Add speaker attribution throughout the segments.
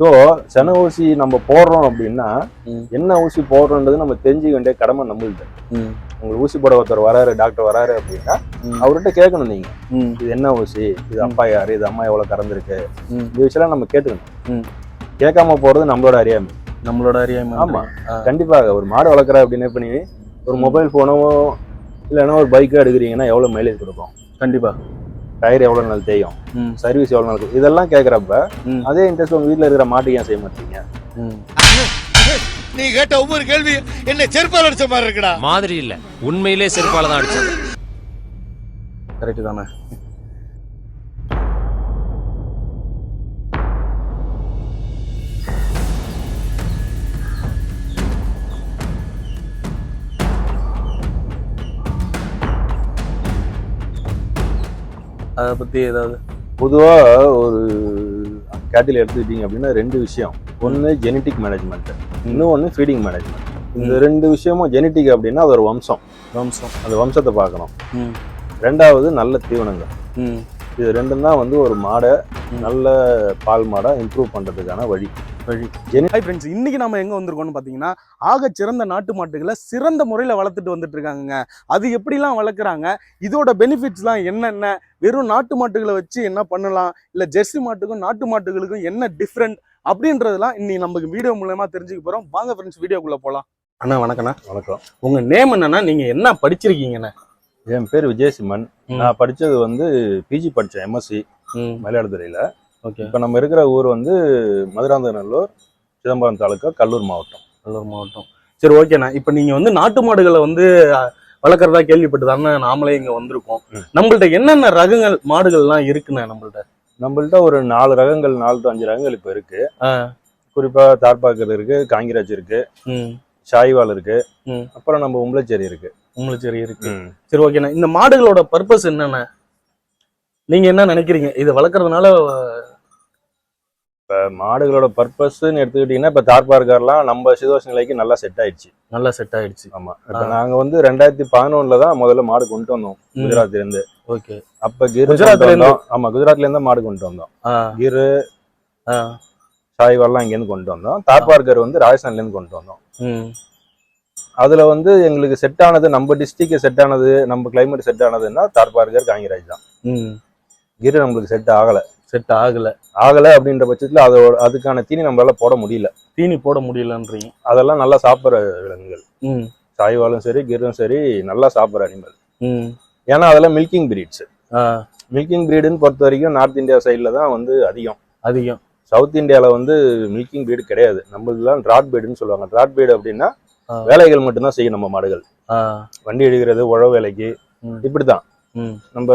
Speaker 1: So சென ஊசி நம்ம போடுறோம் அப்படின்னா. என்ன ஊசி போடுறோன்றது நம்ம தெரிஞ்சுக்க வேண்டிய கடமை நம்மளுது.
Speaker 2: ம்.
Speaker 1: உங்களுக்கு ஊசி போட ஒருத்தர் வராரு டாக்டர் வராரு அப்படின்னா. அவர்கிட்ட கேட்கணும் நீங்க. இது என்ன ஊசி? இது அப்பா யாரு இது அம்மா எவ்வளவு கறந்துருக்கு? இந்த விஷயம்லாம் நம்ம கேட்டுக்கணும்.
Speaker 2: ம்.
Speaker 1: கேட்காம போறது நம்மளோட அறியாமை.
Speaker 2: நம்மளோட அறியாமை
Speaker 1: ஆமா. கண்டிப்பாக ஒரு மாடு வளர்க்குற அப்படின்னு இப்ப நீ ஒரு மொபைல் போனோ இல்லைன்னா ஒரு பைக்கோ எடுக்கிறீங்கன்னா எவ்வளவு மைலேஜ் கொடுக்கும்?
Speaker 2: கண்டிப்பா.
Speaker 1: டயர் எவ்வளவு நாள் தேயும்?
Speaker 2: ம்.
Speaker 1: சர்வீஸ் எவ்வளவு நாள் இதெல்லாம் கேட்குறப்ப
Speaker 2: ம்.
Speaker 1: அதே இன்ட்ரெஸ்ட் உங்க வீட்ல இருக்கிற மாட்டுக்கு ஏன் செய்ய மாட்டீங்க
Speaker 2: ம்.
Speaker 3: நீ கேட்ட ஒவ்வொரு கேள்வி என்ன செருப்பால் அடிச்ச மாதிரி இருக்குடா.
Speaker 4: மாதிரி இல்ல. உண்மையிலே செருப்பால தான் அடிச்சது.
Speaker 2: கரெக்டு தானே. அதை பத்தி ஏதாவது?
Speaker 1: பொதுவா ஒரு கேட்டில் எடுத்துக்கிட்டீங்க அப்படின்னா ரெண்டு விஷயம். ஒன்று ஜெனட்டிக் மேனேஜ்மெண்ட் இன்னொன்று ஃபீடிங் மேனேஜ்மெண்ட் இந்த ரெண்டு விஷயமும் ஜெனட்டிக் அப்படின்னா அது ஒரு வம்சம்.
Speaker 2: வம்சம்.
Speaker 1: அந்த வம்சத்தை பார்க்கணும். ரெண்டாவது நல்ல தீவனங்கள் இது ரெண்டும் தான் வந்து ஒரு மாடை. நல்ல பால் மாடை இம்ப்ரூவ் பண்றதுக்கான வழி.
Speaker 2: வழி ஹாய் ஃப்ரெண்ட்ஸ் இன்னைக்கு நம்ம எங்க வந்திருக்கோம்னு பாத்தீங்கன்னா ஆக சிறந்த நாட்டு மாட்டுகளை சிறந்த முறையில வளர்த்துட்டு வந்துட்டு இருக்காங்கங்க அது எப்படிலாம் வளர்க்குறாங்க? இதோட பெனிஃபிட்ஸ்லாம் என்னென்ன? வெறும் நாட்டு மாட்டுகளை வச்சு என்ன பண்ணலாம்? இல்ல ஜெர்சி மாட்டுக்கும் நாட்டு மாட்டுகளுக்கும் என்ன டிஃப்ரெண்ட் அப்படின்றதெல்லாம் இன்னைக்கு நமக்கு வீடியோ மூலமா தெரிஞ்சுக்க போறோம். வாங்க ஃப்ரெண்ட்ஸ் வீடியோக்குள்ள போலாம். அண்ணா வணக்கண்ணா
Speaker 1: வணக்கம்.
Speaker 2: உங்க நேம் என்னன்னா நீங்க என்ன படிச்சிருக்கீங்கண்ணா?
Speaker 1: என் பேர் விஜயசிம்மன். நான் படிச்சது வந்து பிஜி படித்தேன் எம்எஸ்சி மயிலாடுதுறையில்
Speaker 2: ஓகே.
Speaker 1: இப்போ நம்ம இருக்கிற ஊர் வந்து மதுராந்தகநல்லூர் சிதம்பரம் தாலுக்கா கல்லூர் மாவட்டம்.
Speaker 2: நல்லூர் மாவட்டம். சரி ஓகேண்ணா இப்போ நீங்க வந்து நாட்டு மாடுகளை வந்து வளர்க்குறதா கேள்விப்பட்டுதானே நாமளே இங்க வந்திருக்கோம். நம்மள்ட்ட என்னென்ன ரகங்கள் மாடுகள்லாம் இருக்குண்ணா நம்மள்ட்ட?
Speaker 1: நம்மள்ட்ட ஒரு நாலு ரகங்கள் நாலு to அஞ்சு ரகங்கள் இப்போ இருக்கு.
Speaker 2: ஆ.
Speaker 1: குறிப்பா தார்பாக்கர் இருக்கு காங்கிராஜ் இருக்கு
Speaker 2: ம்.
Speaker 1: ஷாய்வால் இருக்கு
Speaker 2: ம்.
Speaker 1: அப்புறம் நம்ம உம்பளச்சேரி இருக்கு.
Speaker 2: உங்களுக்கு சரி இருக்கு சரி ஓகேண்ணா இந்த மாடுகளோட பர்பஸ் என்னண்ணா நீங்க என்ன நினைக்கிறீங்க? இதை வளர்க்கறதுனால
Speaker 1: இப்ப மாடுகளோட பர்பஸ்ன்னு எடுத்துக்கிட்டீங்கன்னா இப்ப தார்பார்கர்லாம் நம்ம சீதோஷ நிலைக்கு நல்லா செட் ஆயிடுச்சு.
Speaker 2: நல்லா செட் ஆயிடுச்சு.
Speaker 1: ஆமா. இப்ப
Speaker 2: ஆ.
Speaker 1: நாங்க வந்து ரெண்டாயிரத்தி பதினொன்னுல தான் முதல்ல மாடு கொண்டு வந்தோம். குஜராத்ல இருந்து
Speaker 2: ஓகே.
Speaker 1: அப்ப கிர் ஆமா குஜராத்ல இருந்து? தான் மாடு கொண்டு வந்தோம். கிர்
Speaker 2: ஆ.
Speaker 1: ஷாய்வால்லாம் இங்க இருந்து கொண்டு வந்தோம். தார்பார்கர் வந்து ராஜஸ்தான்ல இருந்து கொண்டு வந்தோம். அதுல வந்து எங்களுக்கு செட் ஆனது நம்ம டிஸ்ட்ரிக்ட் செட் ஆனது நம்ம கிளைமேட் செட் ஆனதுன்னா தார்பார்கர் காங்கிராஜ் தான். கிர் நம்மளுக்கு செட் ஆகல.
Speaker 2: செட் ஆகல.
Speaker 1: ஆகல அப்படின்ற பட்சத்துல அதோட அதுக்கான தீனி நம்மளால போட முடியல.
Speaker 2: தீனி போட முடியலன்றீங்க.
Speaker 1: அதெல்லாம் நல்லா சாப்பிட்ற விலங்குகள்.
Speaker 2: ம்.
Speaker 1: சாய்வாலும் சரி கிரும் சரி நல்லா சாப்பிட்ற அனிமல்
Speaker 2: ம்.
Speaker 1: ஏன்னா அதெல்லாம் மில்கிங் பிரீட்ஸ் மில்கிங் பிரீடுன்னு பொறுத்த வரைக்கும் நார்த் இந்தியா சைடில் தான் வந்து அதிகம்.
Speaker 2: அதிகம்.
Speaker 1: சவுத் இந்தியாவில் வந்து மில்கிங் பிரீடு கிடையாது. நம்மளுக்குலாம் ட்ராட் பிரீடுன்னு சொல்லுவாங்க. ட்ராட் பிரீடு அப்படின்னா. வேலைகள் மட்டும்தான் செய்யும் நம்ம மாடுகள். வண்டி எடுக்கிறது உழவு வேலைக்கு. இப்படிதான் நம்ம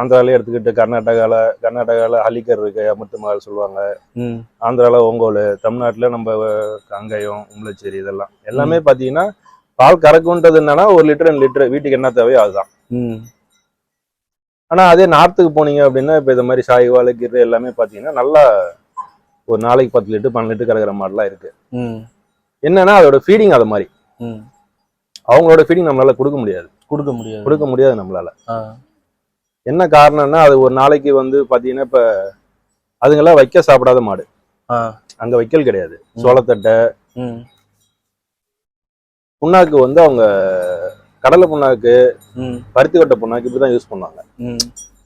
Speaker 1: ஆந்திராலே எடுத்துக்கிட்டு கர்நாடகாவில் கர்நாடகாவில் ஹலிக்கர் இருக்கு அமிர்த மகால் சொல்லுவாங்க.
Speaker 2: ம்.
Speaker 1: ஆந்திராவில் ஒங்கோல் தமிழ்நாட்டில் நம்ம காங்கயம் உம்பளச்சேரி இதெல்லாம். எல்லாமே பார்த்தீங்கன்னா பால் கறக்குன்றது என்னன்னா ஒரு லிட்டர் ரெண்டு லிட்டர் வீட்டுக்கு என்ன தேவையோ அதுதான். ஆனா அதே நார்த்துக்கு போனீங்க அப்படின்னா இப்போ இந்த மாதிரி சாய்வால் கிரு எல்லாமே பார்த்தீங்கன்னா நல்லா ஒரு நாளைக்கு பத்து லிட்டர் பன்னெண்டு லிட்டர் கறக்கிற மாடெல்லாம் இருக்கு. என்னன்னா அதோட ஃபீடிங் அது மாதிரி. அவங்களோட ஃபீடிங் நம்மளால கொடுக்க முடியாது.
Speaker 2: கொடுக்க முடியாது.
Speaker 1: கொடுக்க முடியாது நம்மளால. என்ன காரணம்னா அது ஒரு நாளைக்கு வந்து பார்த்தீங்கன்னா இப்போ அதுங்கெல்லாம் வைக்க சாப்பிடாத மாடு. அங்க வைக்கல் கிடையாது. சோளத்தட்டை. புண்ணாக்கு வந்து அவங்க கடலை புண்ணாக்கு பருத்தி கொட்டை புண்ணாக்கு இப்படி தான் யூஸ் பண்ணுவாங்க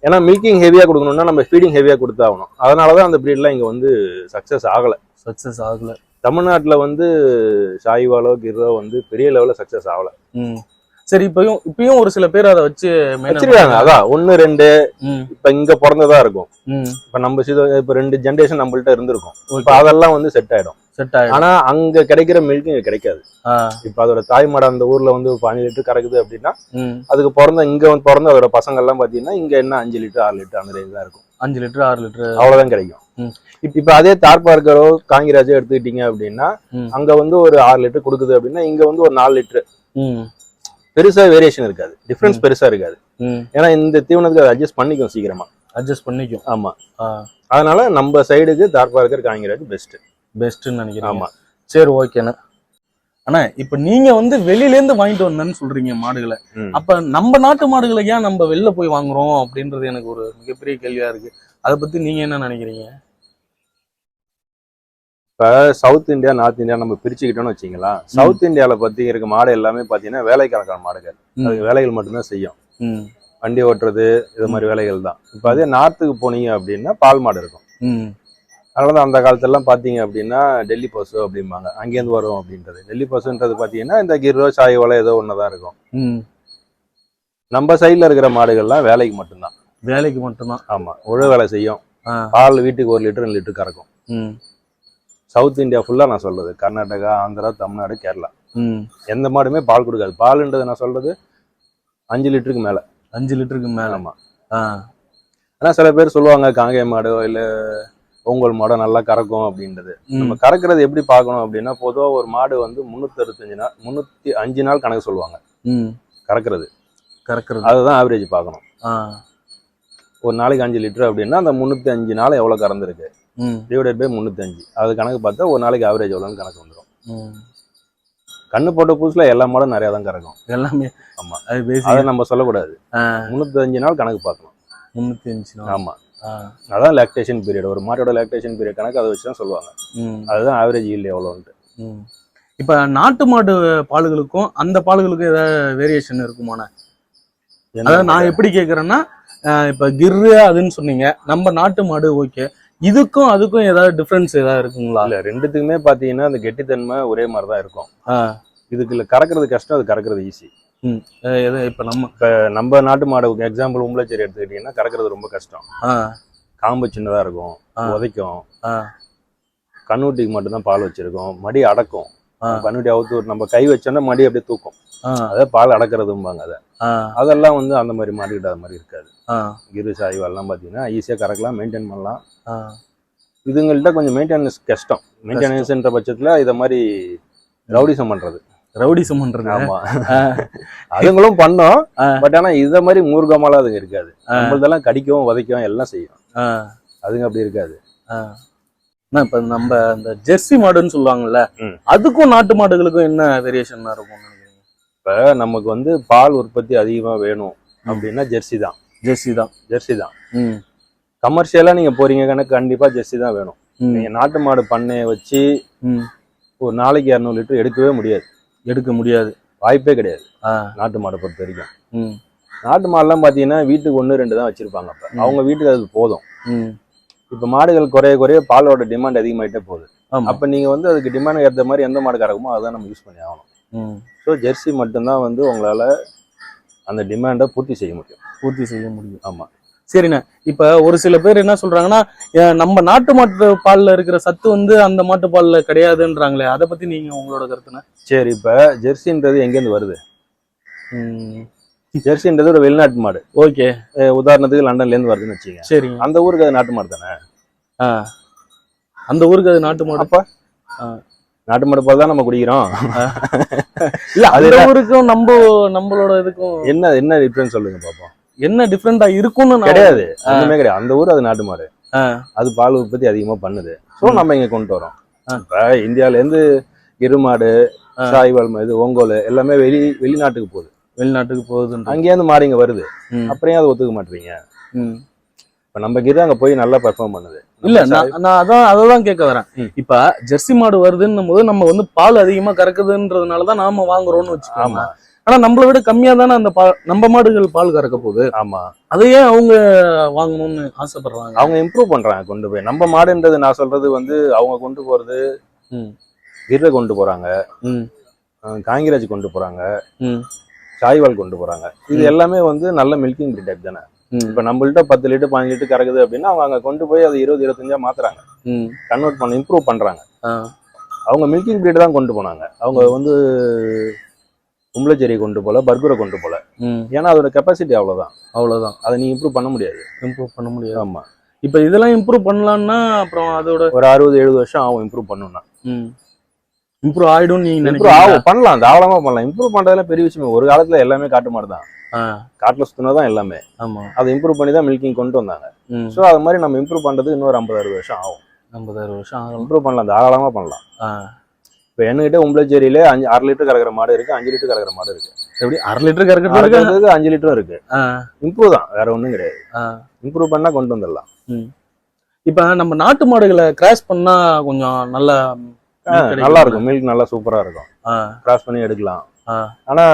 Speaker 1: ஏன்னா மில்கிங் ஹெவியாக கொடுக்கணும்னா நம்ம ஃபீடிங் ஹெவியாக கொடுத்தாகணும். அதனால தான் அந்த ப்ரீட்லாம் இங்கே வந்து சக்ஸஸ் ஆகலை.
Speaker 2: சக்சஸ் ஆகல.
Speaker 1: தமிழ்நாட்டில் வந்து ஷாய்வாலோ கிர்ரோ வந்து பெரிய லெவலில் சக்ஸஸ் ஆகலை.
Speaker 2: சரி இப்பயும் இப்பயும் ஒரு சில பேர் அதை வச்சு
Speaker 1: வச்சிருக்காங்க. அதான் ஒன்று ரெண்டு இப்போ இங்கே பிறந்ததா இருக்கும். இப்போ நம்ம இப்போ ரெண்டு ஜென்ரேஷன் நம்மள்ட்ட இருந்திருக்கும். இப்போ அதெல்லாம் வந்து செட் ஆயிடும்.
Speaker 2: செட் ஆயிடும்.
Speaker 1: ஆனா அங்க கிடைக்கிற மில்க் இங்க கிடைக்காது. இப்போ அதோட தாய் மாடு அந்த ஊர்ல வந்து பதினஞ்சு லிட்டர் கறக்குது அப்படின்னா அதுக்கு பிறந்த இங்க வந்து பிறந்த அதோட பசங்க எல்லாம் பாத்தீங்கன்னா இங்க என்ன அஞ்சு லிட்டர் ஆறு லிட்டர் அந்த ரேஞ்ச் தான் இருக்கும்.
Speaker 2: அஞ்சு லிட்டர் ஆறு லிட்டர்.
Speaker 1: அவ்வளவுதான் கிடைக்கும். இப்ப அதே தார்பார்க்கரோ காங்கிராஜோ எடுத்துக்கிட்டீங்க அப்படின்னா. அங்க வந்து ஒரு ஆறு லிட்டர் கொடுக்குது அப்படின்னா இங்க வந்து ஒரு நாலு லிட்டர். பெருசா வேரியேஷன் இருக்காது. டிஃபரன்ஸ் பெருசா இருக்காது. ஏன்னா இந்த தீவனத்துக்கு அதை அட்ஜஸ்ட் பண்ணிக்கும் சீக்கிரமா.
Speaker 2: அட்ஜஸ்ட் பண்ணிக்கும்.
Speaker 1: ஆமா. அதனால நம்ம சைடுக்கு தார்பார்க்கர் காங்கிராஜ் பெஸ்ட்
Speaker 2: பெஸ்ட்னு நினைக்கிறேன்
Speaker 1: ஆமா.
Speaker 2: சரி ஓகேண்ணா அண்ணா. இப்ப நீங்க வந்து வெளியில இருந்து வாங்கிட்டு வந்தேன்னு சொல்றீங்க மாடுகளை. அப்ப நம்ம நாட்டு மாடுகளை ஏன் நம்ம வெளில போய் வாங்குறோம் அப்படின்றது எனக்கு ஒரு மிகப்பெரிய கேள்வியா இருக்கு. அதை பத்தி நீங்க என்ன நினைக்கிறீங்க?
Speaker 1: இப்போ சவுத் இந்தியா நார்த் இந்தியா நம்ம பிரிச்சுக்கிட்டோம்னு வச்சிங்களா சவுத் இந்தியாவில் பற்றி இருக்க மாடு எல்லாமே பார்த்தீங்கன்னா வேலைக்கான மாடுகள்
Speaker 2: ம்.
Speaker 1: அது வேலைகள் மட்டும்தான் செய்யும். வண்டி ஓட்டுறது இது மாதிரி வேலைகள் தான். இப்போ அதே நார்த்துக்கு போனீங்க அப்படின்னா பால் மாடு இருக்கும். அதனால தான் அந்த காலத்துலலாம் பார்த்தீங்க அப்படின்னா டெல்லி பசு அப்படிம்பாங்க. அங்கேருந்து வரும் அப்படின்றது. டெல்லி பசுன்றது பார்த்தீங்கன்னா இந்த கிர்ரோ சாய்வலை ஏதோ ஒன்று தான் இருக்கும். நம்ம சைடில் இருக்கிற மாடுகள்லாம் வேலைக்கு மட்டும்தான்.
Speaker 2: வேலைக்கு மட்டும்தான்.
Speaker 1: ஆமாம் உழவு வேலை செய்யும். பால் வீட்டுக்கு ஒரு லிட்டர் ரெண்டு லிட்டர் கறக்கும். சவுத் இந்தியா ஃபுல்லாக நான் சொல்றது. கர்நாடகா ஆந்திரா தமிழ்நாடு கேரளா.
Speaker 2: ம்.
Speaker 1: எந்த மாடுமே பால் கொடுக்காது. பால்ன்றது நான் சொல்றது அஞ்சு லிட்டருக்கு மேலே.
Speaker 2: அஞ்சு லிட்டருக்கு மேல.
Speaker 1: ஆமாம்
Speaker 2: ஆ.
Speaker 1: ஆனால் சில பேர் சொல்லுவாங்க காங்கேய மாடோ இல்லை ஒங்கோல் மாடோ நல்லா கறக்கும் அப்படின்றது. நம்ம கறக்கிறது எப்படி பார்க்கணும் அப்படின்னா பொதுவாக ஒரு மாடு வந்து முந்நூற்றி அறுபத்தஞ்சு நாள் முந்நூற்றி அஞ்சு நாள் கணக்கு சொல்லுவாங்க.
Speaker 2: ம்.
Speaker 1: கறக்கிறது.
Speaker 2: கறக்குறது.
Speaker 1: அதுதான் ஆவரேஜ் பார்க்கணும். ஒரு நாளைக்கு அஞ்சு லிட்டர் அப்படின்னா அந்த முந்நூற்றி அஞ்சு நாள் எவ்வளோ கறந்துருக்கு? டிவைடட் பை முந்நூற்றஞ்சு அது கணக்கு பார்த்தா ஒரு நாளைக்கு ஆவரேஜ் எவ்வளோன்னு கணக்கு வந்துடும் கண்ணு போட்ட புதுசில் எல்லா மாடும் நிறையா தான் கறக்கும்
Speaker 2: எல்லாமே.
Speaker 1: ஆமா.
Speaker 2: அது
Speaker 1: அதை நம்ம சொல்லக்கூடாது. முந்நூற்றஞ்சு நாள் கணக்கு பார்க்கணும்.
Speaker 2: முந்நூற்றி அஞ்சு நாள்
Speaker 1: ஆமாம் அதான் லாக்டேஷன் பீரியட் ஒரு மாட்டோட லாக்டேஷன் பீரியட் கணக்கு அதை வச்சு தான் சொல்லுவாங்க அதுதான் ஆவரேஜ் ஈல்டு எவ்வளோன்ட்டு
Speaker 2: இப்போ நாட்டு மாடு பாலுகளுக்கும் அந்த பாலுகளுக்கும் ஏதாவது வேரியேஷன் இருக்குமாண்ணே? அதாவது நான் எப்படி கேட்குறேன்னா இப்போ கிர்ரு அதுன்னு சொன்னீங்க. நம்ம நாட்டு மாடு ஓகே இதுக்கும் அதுக்கும் ஏதாவது டிஃப்ரென்ஸ் ஏதாவது இருக்குங்களா?
Speaker 1: இல்ல ரெண்டுத்துக்குமே பார்த்தீங்கன்னா அந்த கெட்டித்தன்மை ஒரே மாதிரி தான் இருக்கும்.
Speaker 2: ஆ.
Speaker 1: இதுக்கு இல்ல கறக்கிறது கஷ்டம் அது கறக்கிறது ஈஸி
Speaker 2: இப்போ நம்ம?
Speaker 1: நம்ம நாட்டு மாடு எக்ஸாம்பிள் உம்பளச்சேரி எடுத்துக்கிட்டீங்கன்னா கறக்கிறது ரொம்ப கஷ்டம். காம்பு சின்னதா இருக்கும். உதைக்கும். கண்ணுட்டிக்கு மட்டும்தான் பால் வச்சிருக்கும் மடி அடக்கும். கண்ணுட்டி அவுத்து நம்ம கை வச்சோன்னா மடி அப்படியே தூக்கும்.
Speaker 2: ஆ.
Speaker 1: அதை பால் அடக்கிறதும்பாங்க அதை. அதெல்லாம் வந்து அந்த மாதிரி மாட்டுக்கிட்ட அது மாதிரி இருக்காது. கிரு சாய்வால்லாம் பார்த்தீங்கன்னா ஈஸியாக கறக்கலாம் மெயின்டைன் பண்ணலாம். இதுங்கள்ட்ட கொஞ்சம் மெயின்டெனன்ஸ் கஷ்டம். மெயின்டெனன்ஸ்ன்ற பட்சத்தில் இதை மாதிரி ரவுடிசம் பண்றது.
Speaker 2: ரவுடிசம் பண்றது.
Speaker 1: ஆமா.
Speaker 2: ஆ.
Speaker 1: அதுங்களும் பண்ணோம். பட் ஆனா இத மாதிரி மூர்க்கமாலாம் அதுங்க இருக்காது. நம்மளதெல்லாம் கடிக்கவும் உதைக்கவும் எல்லாம் செய்யும். அதுங்க அப்படி இருக்காது.
Speaker 2: இப்ப நம்ம அந்த ஜெர்சி மாடுன்னு சொல்லுவாங்கல்ல. அதுக்கும் நாட்டு மாடுகளுக்கும் என்ன வேரியேஷன் இருக்கும்
Speaker 1: இப்ப நமக்கு வந்து பால் உற்பத்தி அதிகமா வேணும் அப்படின்னா ஜெர்சி தான்.
Speaker 2: ஜெர்சி தான்.
Speaker 1: ஜெர்சி தான்.
Speaker 2: ம்.
Speaker 1: கமர்ஷியலா நீங்க போறீங்க கணக்கு கண்டிப்பா ஜெர்சி தான் வேணும்.
Speaker 2: ம்.
Speaker 1: நீங்க நாட்டு மாடு பண்ணைய வச்சு ஒரு நாளைக்கு இரநூறு லிட்டர் எடுக்கவே முடியாது.
Speaker 2: எடுக்க முடியாது.
Speaker 1: வாய்ப்பே கிடையாது. நாட்டு மாடை பொறுத்த வரைக்கும். நாட்டு மாடுலாம் பாத்தீங்கன்னா வீட்டுக்கு ஒன்று ரெண்டு தான் வச்சிருப்பாங்க அப்ப. அவங்க வீட்டுக்கு அது போதும். இப்ப மாடுகள் குறைய குறைய பாலோட டிமாண்ட் அதிகமாயிட்டே போகுது. அப்ப நீங்க வந்து அதுக்கு டிமாண்ட் ஏற்ற மாதிரி எந்த மாடு கறக்குமோ அதான் நம்ம யூஸ் பண்ணி ஆகணும். ஸோ ஜெர்சி மட்டும்தான் வந்து உங்களால அந்த டிமாண்டை பூர்த்தி செய்ய முடியும்.
Speaker 2: பூர்த்தி செய்ய முடியும்.
Speaker 1: ஆமா.
Speaker 2: சரிண்ணே. இப்ப ஒரு சில பேர் என்ன சொல்றாங்கன்னா நம்ம நாட்டு மாட்டு பால்ல இருக்கிற சத்து வந்து அந்த மாட்டு பால்ல கிடையாதுன்றாங்களே அதை பத்தி நீங்க உங்களோட கருத்துன
Speaker 1: சரி இப்ப ஜெர்சின்றது எங்கேருந்து வருது? ஜெர்சின்றது ஒரு வெளிநாட்டு மாடு.
Speaker 2: ஓகே.
Speaker 1: உதாரணத்துக்கு லண்டன்ல இருந்து வருதுன்னு வச்சுங்க
Speaker 2: சரிங்க.
Speaker 1: அந்த ஊருக்கு அது நாட்டு மாடு தானே?
Speaker 2: ஆ. அந்த ஊருக்கு அது நாட்டு மாடு?
Speaker 1: அப்ப. நாட்டு மாடு பால் தான் நம்ம குடிக்கிறோம்.
Speaker 2: இல்ல
Speaker 1: அது
Speaker 2: ஊருக்கும் நம்ம நம்மளோட இதுக்கும்
Speaker 1: என்ன என்ன டிஃபரன்ஸ் சொல்லுங்க பாப்போம்.
Speaker 2: என்ன டிஃப்ரெண்டா இருக்கும்னு
Speaker 1: கிடையாது. ஒண்ணுமே கிடையாது. அந்த ஊர் அது நாட்டு மாடு. அது பால் உற்பத்தி அதிகமா பண்ணுது. ஸோ நம்ம இங்க கொண்டு வரோம். இந்தியால இருந்து எருமாடு. சாய்வால் இது ஒங்கோல் எல்லாமே வெளி வெளிநாட்டுக்கு போகுது.
Speaker 2: வெளிநாட்டுக்கு போகுதுன்ற
Speaker 1: அங்கேருந்து மாடு இங்க வருது. அப்புறம் அதை ஒத்துக்க மாட்டீங்க. இப்ப நம்ம கிட்ட அங்க போய் நல்லா பெர்ஃபார்ம் பண்ணுது.
Speaker 2: இல்ல நான் அதான் அததான் கேட்க வரேன். இப்ப ஜெர்சி மாடு வருதுன்னும் போது நம்ம வந்து பால் அதிகமா கறக்குதுன்றதுனாலதான் நாம வாங்குறோம்னு வச்சுக்கோங்க.
Speaker 1: ஆமா.
Speaker 2: ஆனா நம்மளை விட கம்மியா தானே அந்த பால் நம்ம மாடுகள் பால் கறக்க போகுது
Speaker 1: ஆமா
Speaker 2: அதை ஏன் அவங்க வாங்கணும்னு ஆசைப்படுறாங்க
Speaker 1: அவங்க இம்ப்ரூவ் பண்றாங்க கொண்டு போய் நம்ம மாடுன்றது நான் சொல்றது வந்து அவங்க கொண்டு போறது
Speaker 2: ம்.
Speaker 1: கிர்ரை கொண்டு போறாங்க காங்கிராஜ் கொண்டு போறாங்க
Speaker 2: ம்.
Speaker 1: சாய்வால் கொண்டு போறாங்க இது. எல்லாமே வந்து நல்ல மில்கிங் டைப் தானே. இப்ப நம்மள்ட்ட பத்து லிட்டர் பதினஞ்சு லிட்டர் கறக்குது அப்படின்னா அவங்க அங்க கொண்டு போய் அது இருபது இருபத்தஞ்சா மாத்துறாங்க
Speaker 2: ம்.
Speaker 1: கன்வெர்ட் பண்ண இம்ப்ரூவ் பண்றாங்க. அவங்க மில்கிங் பிரீட் தான் கொண்டு போனாங்க அவங்க வந்து உம்பளச்சேரி கொண்டு போல பர்கரை கொண்டு போல. ஏன்னா அதோட கெப்பாசிட்டி அவ்வளவுதான்.
Speaker 2: அவ்வளவுதான்.
Speaker 1: அதை நீ இம்ப்ரூவ் பண்ண முடியாது.
Speaker 2: இம்ப்ரூவ் பண்ண முடியாது.
Speaker 1: ஆமா.
Speaker 2: இப்ப இதெல்லாம் இம்ப்ரூவ் பண்ணலாம்னா அப்புறம் அதோட
Speaker 1: ஒரு அறுபது எழுபது வருஷம் ஆகும் இம்ப்ரூவ் பண்ணணும்னா.
Speaker 2: இம்ப்ரூவ் ஆயிடும் நீங்க
Speaker 1: இம்ப்ரூவ் ஆகும். பண்ணலாம். தாராளமா பண்ணலாம். இம்ப்ரூவ் பண்றதுல பெரிய விஷயம் ஒரு காலத்துல எல்லாமே காட்டு மாடு தான். காட்டுல சுத்தினா தான் எல்லாமே.
Speaker 2: ஆமா.
Speaker 1: அதை இம்ப்ரூவ் பண்ணி தான் மில்கிங் கொண்டு வந்தாங்க. ஸோ அது மாதிரி நம்ம இம்ப்ரூவ் பண்றதுக்கு இன்னொரு ஐம்பது அறுபது வருஷம் ஆகும்.
Speaker 2: ஐம்பதாயிரம் வருஷம் ஆகலாம்.
Speaker 1: இம்ப்ரூவ் பண்ணலாம். தாராளமா பண்ணலாம். இப்போ என்கிட்ட உம்பளச்சேரியில அஞ்சு அரை லிட்டர் கறக்கிற மாடு இருக்கு அஞ்சு லிட்டர் கறக்கிற மாடு இருக்கு.
Speaker 2: எப்படி? அரை லிட்டர் கறக்கிறது
Speaker 1: அஞ்சு லிட்டரும் இருக்கு. இம்ப்ரூவ் தான் வேற ஒண்ணும் கிடையாது. இம்ப்ரூவ் பண்ணா கொண்டு வந்துடலாம்.
Speaker 2: இப்ப நம்ம நாட்டு மாடுகளை கிராஸ் பண்ணா கொஞ்சம் நல்ல
Speaker 1: நல்லா இருக்கும். மில்க் நல்லா சூப்பரா இருக்கும். கிராஸ் பண்ணி எடுக்கலாம். ஆனா